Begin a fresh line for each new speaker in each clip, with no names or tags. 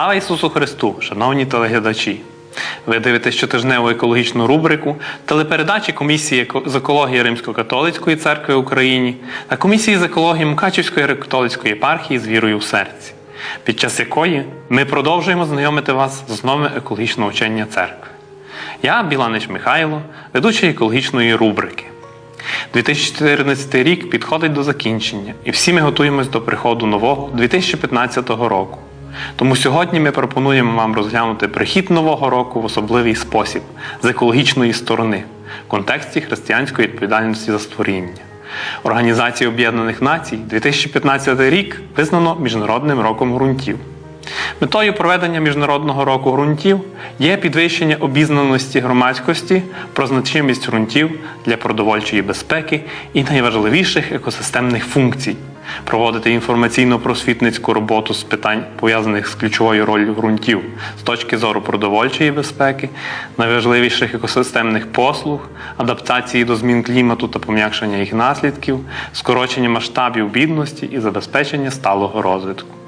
Слава Ісусу Христу, шановні телеглядачі! Ви дивитесь щотижневу екологічну рубрику телепередачі Комісії з екології Римсько-католицької церкви в Україні та Комісії з екології Мукачівської греко-католицької єпархії з вірою в серці, під час якої ми продовжуємо знайомити вас з основами екологічного вчення церкви. Я, Біланич Михайло, ведучий екологічної рубрики. 2014 рік підходить до закінчення, і всі ми готуємось до приходу нового 2015 року. Тому сьогодні ми пропонуємо вам розглянути прихід нового року в особливий спосіб з екологічної сторони в контексті християнської відповідальності за створіння. Організація Об'єднаних Націй 2015 рік визнано Міжнародним роком ґрунтів. Метою проведення Міжнародного року ґрунтів є підвищення обізнаності громадськості про значимість ґрунтів для продовольчої безпеки і найважливіших екосистемних функцій, проводити інформаційно-просвітницьку роботу з питань, пов'язаних з ключовою роллю ґрунтів з точки зору продовольчої безпеки, найважливіших екосистемних послуг, адаптації до змін клімату та пом'якшення їх наслідків, скорочення масштабів бідності і забезпечення сталого розвитку.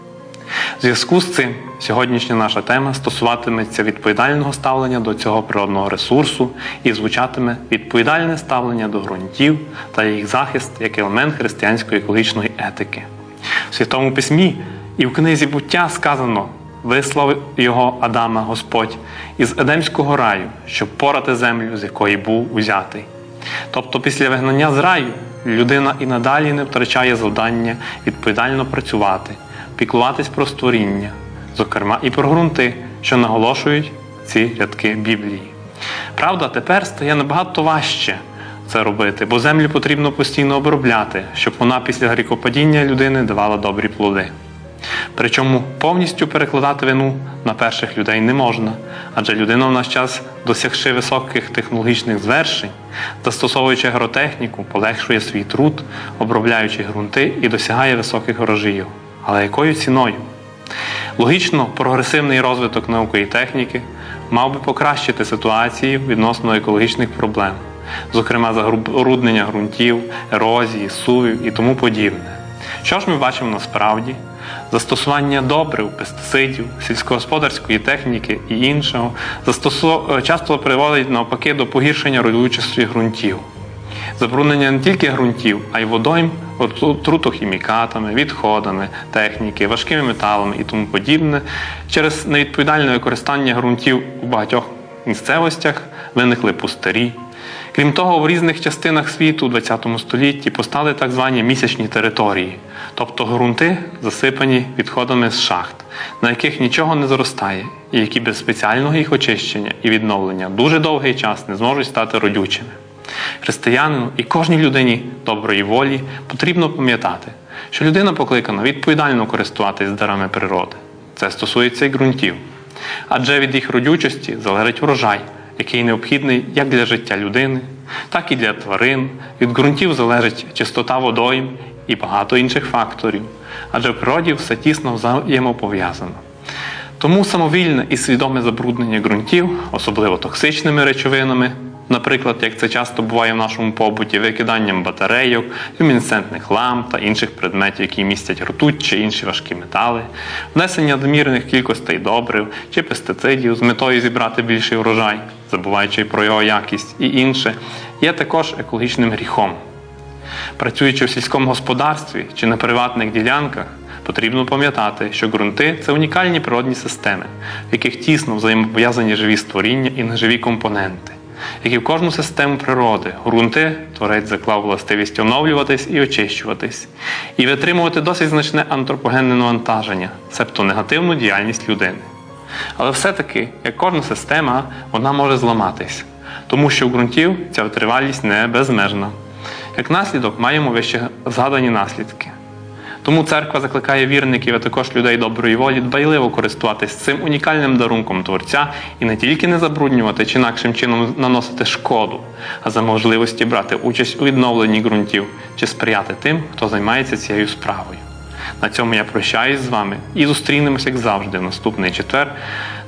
В зв'язку з цим сьогоднішня наша тема стосуватиметься відповідального ставлення до цього природного ресурсу і звучатиме відповідальне ставлення до ґрунтів та їх захист як елемент християнської екологічної етики. В Святому Письмі і в книзі буття сказано: вислав його Адама Господь із Едемського раю, щоб порати землю, з якої був узятий. Тобто після вигнання з раю людина і надалі не втрачає завдання відповідально працювати, піклуватись про створіння, зокрема і про ґрунти, що наголошують ці рядки Біблії. Правда, тепер стає набагато важче це робити, бо землю потрібно постійно обробляти, щоб вона після гріхопадіння людини давала добрі плоди. Причому повністю перекладати вину на перших людей не можна, адже людина в наш час, досягши високих технологічних звершень, застосовуючи агротехніку, полегшує свій труд, обробляючи ґрунти і досягає високих врожаїв. Але якою ціною? Логічно, прогресивний розвиток науки і техніки мав би покращити ситуацію відносно екологічних проблем, зокрема забруднення ґрунтів, ерозії, сувів і тому подібне. Що ж ми бачимо насправді? Застосування добрив, пестицидів, сільськогосподарської техніки і іншого часто приводить навпаки до погіршення родючості ґрунтів. Забруднення не тільки ґрунтів, а й водойм отрутохімікатами, відходами, техніки, важкими металами і тому подібне через невідповідальне використання ґрунтів у багатьох місцевостях виникли пустирі. Крім того, в різних частинах світу у ХХ столітті постали так звані місячні території, тобто ґрунти, засипані відходами з шахт, на яких нічого не зростає, і які без спеціального їх очищення і відновлення дуже довгий час не зможуть стати родючими. Християнину і кожній людині доброї волі потрібно пам'ятати, що людина покликана відповідально користуватись дарами природи. Це стосується і ґрунтів. Адже від їх родючості залежить врожай, який необхідний як для життя людини, так і для тварин. Від ґрунтів залежить чистота водойм і багато інших факторів. Адже в природі все тісно взаємопов'язано. Тому самовільне і свідоме забруднення ґрунтів, особливо токсичними речовинами, наприклад, як це часто буває в нашому побуті, викиданням батарейок, люмінесцентних ламп та інших предметів, які містять ртуть чи інші важкі метали, внесення надмірних кількостей добрив чи пестицидів з метою зібрати більший врожай, забуваючи про його якість і інше, є також екологічним гріхом. Працюючи в сільському господарстві чи на приватних ділянках, потрібно пам'ятати, що ґрунти це унікальні природні системи, в яких тісно взаємопов'язані живі створіння і неживі компоненти. Як і в кожну систему природи, ґрунти творець заклав властивість оновлюватись і очищуватись, і витримувати досить значне антропогенне навантаження, себто негативну діяльність людини. Але все-таки, як кожна система, вона може зламатись, тому що у ґрунтів ця витривалість не безмежна. Як наслідок маємо вище згадані наслідки. Тому церква закликає вірників, а також людей доброї волі дбайливо користуватись цим унікальним дарунком Творця і не тільки не забруднювати чи інакшим чином наносити шкоду, а за можливості брати участь у відновленні ґрунтів чи сприяти тим, хто займається цією справою. На цьому я прощаюсь з вами і зустрінемось, як завжди, в наступний четвер.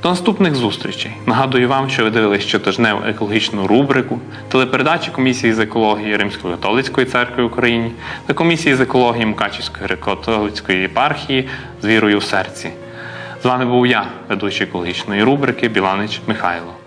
До наступних зустрічей. Нагадую вам, що ви дивились щотижневу екологічну рубрику, телепередачі комісії з екології Римської католицької церкви в Україні та комісії з екології Мукачівської греко-католицької єпархії з вірою в серці. З вами був я, ведучий екологічної рубрики Біланич Михайло.